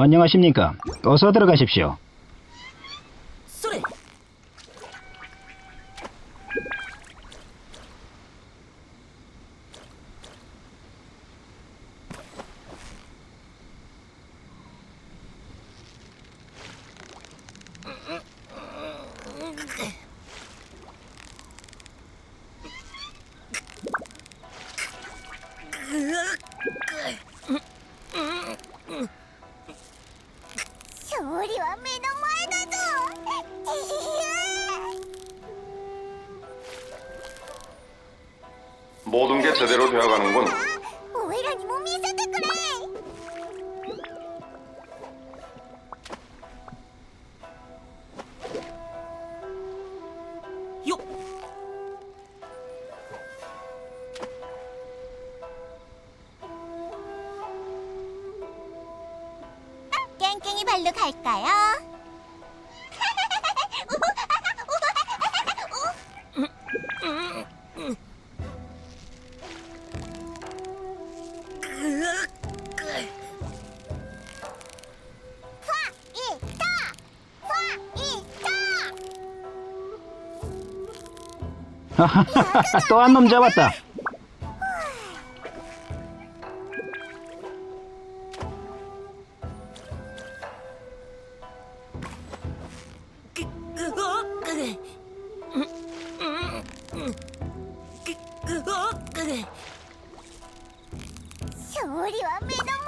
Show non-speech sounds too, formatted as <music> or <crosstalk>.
안녕하십니까. 어서 들어가십시오. そ 우리와 매너 말도 모든 게 제대로 되어가는군. <laughs> 오해란이 몸이 발로 갈까요? 파이터! <laughs> 파이터! 또한 놈 잡았다. 勝利は目の前。